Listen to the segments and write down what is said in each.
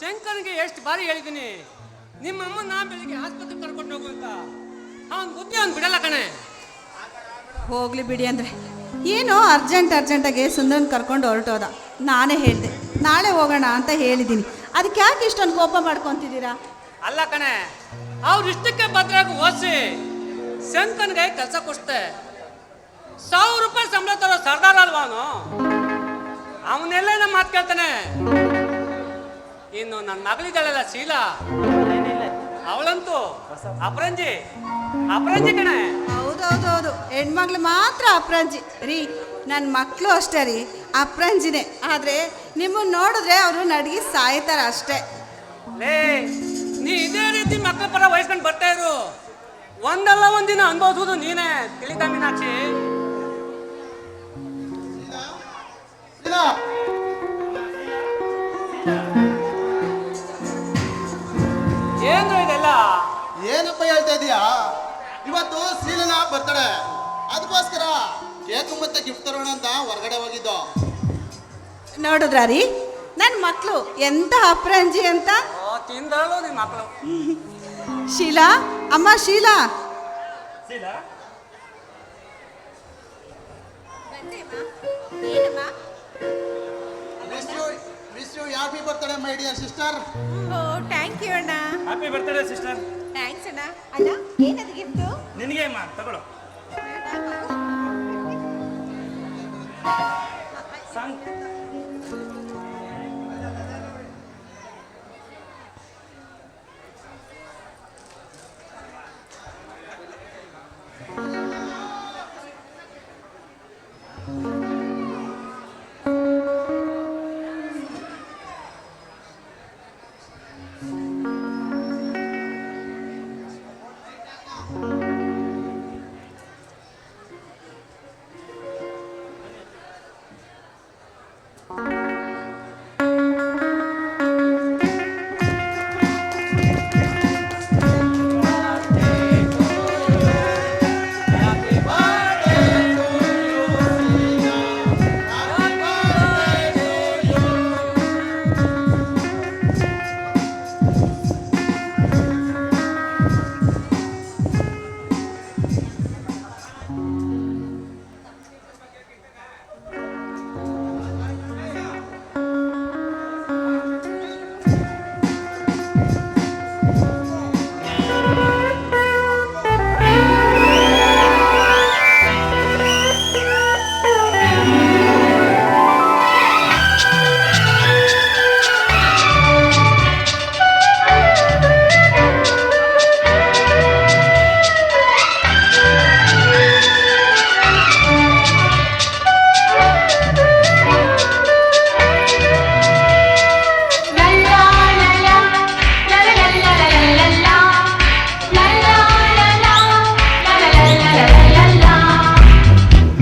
ಶಂಕರ್ಗೆ ಎಷ್ಟು ಬಾರಿ ಹೇಳಿದ್ದೀನಿ ನಿಮ್ಮ ಅಮ್ಮ ನಾ ಬೆಳಿಗ್ಗೆ ಆಸ್ಪತ್ರೆ ಕರ್ಕೊಂಡು ಹೋಗು ಅಂತ. ಅವನ್ ಬುದ್ಧಿ ಅವ್ನು ಬಿಡಲ್ಲ ಕಣೆ. ಹೋಗ್ಲಿ ಬಿಡಿ ಅಂದರೆ. ಏನೋ ಅರ್ಜೆಂಟ್ ಅರ್ಜೆಂಟಾಗಿ ಸುಂದರನ್ ಕರ್ಕೊಂಡು ಹೊರಟೋದ. ನಾನೇ ಹೇಳಿದೆ. ನಾಳೆ ಹೋಗೋಣ ಅಂತ ಹೇಳಿದ್ದೀನಿ. ಅದಕ್ಕೆ ಯಾಕೆ ಇಷ್ಟೊಂದು ಕೋಪ ಮಾಡ್ಕೊತಿದ್ದೀರಾ? ಅಲ್ಲ ಕಣೆ ಅವ್ರ ಇಷ್ಟಕ್ಕೆ ಭದ್ರಾಗಿ ಓದಿಸಿ ಶಂಕನ್ಗೆ ಕೆಲಸ ಕೊಡ್ತೆ ಸಾವಿರ ರೂಪಾಯಿ ಸಂಬಳ ತರೋ ಸರ್ದಾರ್ ಅಲ್ವಾ ಅವನು ಅವನೆಲ್ಲ ನಮ್ಮ ಮಾತು ಕೇಳ್ತಾನೆ. ಇನ್ನು ನನ್ನ ಮಗಳಿದ್ದಾಳಲ್ಲ ಶೀಲಾ. ಅವಳಂತೂ. ಅಪರಂಜಿ. ಅಪರಂಜಿ ಕಣೆ. ಹೌದೌದು ಹೌದು ಹೆಣ್ಮಗ್ಳು ಮಾತ್ರ ಅಪ್ರಂಜಿ. ರೀ ನನ್ನ ಮಕ್ಕಳು ಅಷ್ಟೇ ರೀ. ಅಪ್ರಂಜಿನೇ. ಆದರೆ ನಿಮ್ಮನ್ನ ನೋಡಿದ್ರೆ ಅವರು ನಡಗಿ ಸಾಯ್ತಾರ ಅಷ್ಟೇ. ಲೇ ನೀ ಇದೇ ರೀತಿ ಮಕ್ಕಳ ಪರ ವಹಿಸ್ಕೊಂಡು ಬರ್ತಾ ಇರು. ಒಂದಲ್ಲ ಒಂದಿನ ಅನುಭವಿಸೋದು ನೀನೇ ತಿಳಿತಾ ಮೀನಾಕ್ಷಿ. ಬರ್ತಡೆ. ಅದಕ್ಕೋಸ್ಕರ ಕೇಕ್ ಮತ್ತೆ ಗಿಫ್ಟ್ ತರೋಣ ಅಂತ ಹೊರಗಡೆ ಹೋಗಿದ್ದು. ನೋಡಿದ್ರ ರೀ ನನ್ನ ಮಕ್ಕಳು ಎಂತ ಅಪ್ರಂಜಿ ಅಂತ? ಓ ತಿಂದಳು ನಿಮ್ಮ ಮಕ್ಕಳು ಶೀಲಾ ಅಮ್ಮ Sheela. Happy birthday my dear sister oh thank you ಅಣ್ಣ. ಹ್ಯಾಪಿ ಬರ್ತಾಳೆ ಸಿಸ್ಟರ್ ಥ್ಯಾಂಕ್ಸ್ ಅಣ್ಣ. ಅಲ್ಲ ಏನದು ಗಿಫ್ಟು ನಿನಗೆ ಅಮ್ಮ ತಗೊಳ್ಳೋ. ಸಾಂಗ್.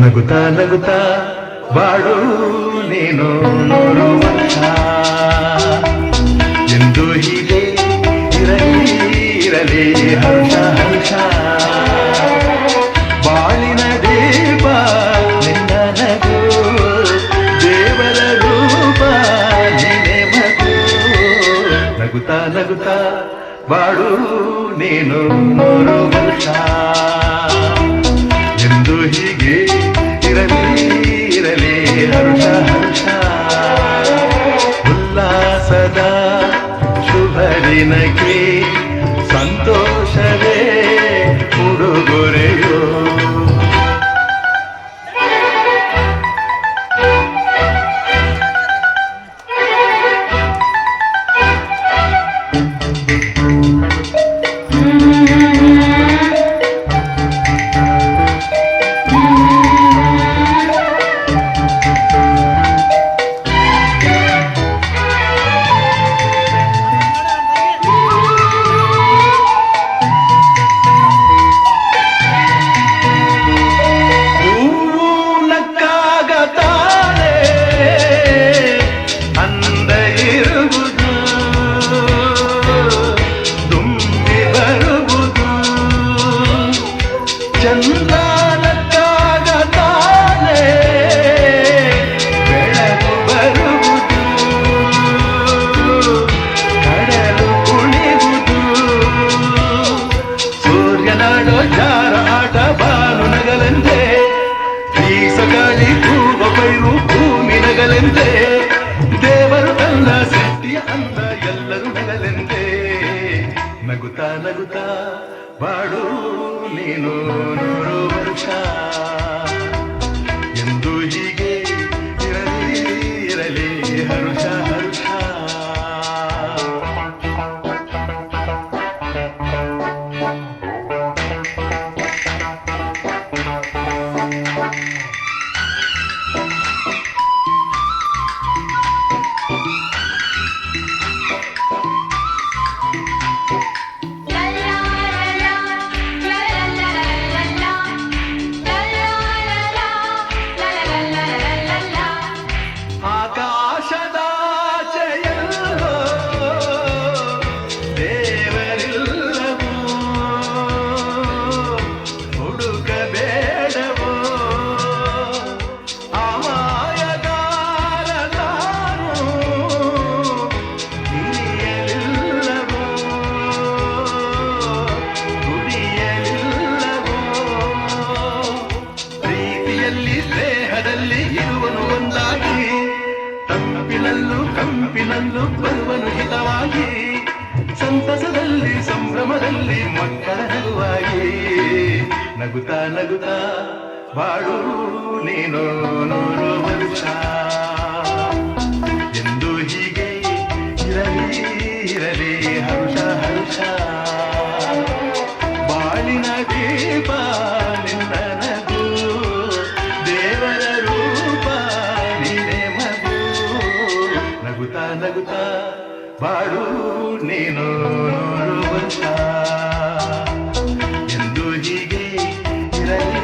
ನಗುತ್ತಾ ನಗುತ್ತಾ ಬಾಳು ನೀನು ವರ್ಷ ಎಂದು ಹೀಗೆ ಇರಲಿ ಇರಲಿ, ಹರ್ಷ ಹರ್ಷ. ಬಾಳಿನ ದೀಪ ನಿನ್ನ ನಗು, ದೇವರ ರೂಪ ನೀನೆ ಮಗು. ನಗುತ್ತಾ ನಗುತ್ತಾ ಬಾಳು ನೀನು ವರ್ಷ ಎಂದು ಹೀಗೆ హర్ష హర్ష ఉల్లాసదా శుభరినకే సంతోషవే ఉడుగురే ಸಂತೋಷವೇ ಉಡುಗೊರೆಯೋ ಅಂದ ಎಲ್ಲರೂ ನಗಲೆಂದೇ ನಗುತ್ತಾ ನಗುತ್ತಾ ಬಾಡು ನೀನು ನೂರು ವರ್ಷ ಪ್ರೀತಿಯಲ್ಲಿ ಸ್ನೇಹದಲ್ಲಿ ಇರುವನು ಒಂದಾಗಿ. ತಂಪಿನಲ್ಲೂ ಕಂಪಿನಲ್ಲೂ ಬರುವನು ಹಿತವಾಗಿ. ಸಂತಸದಲ್ಲಿ, ಸಂಭ್ರಮದಲ್ಲಿ ಮಕ್ಕಳ ನಗುವಾಗಿ. ನಗುತ್ತಾ ನಗುತ್ತಾ, ಬಾಳು, ನೀನು ನೂರು ವರ್ಷ వాడు నేను ನೋಡುವಂತ ಎಂದು ಹೀಗೆ ಇರಲಿ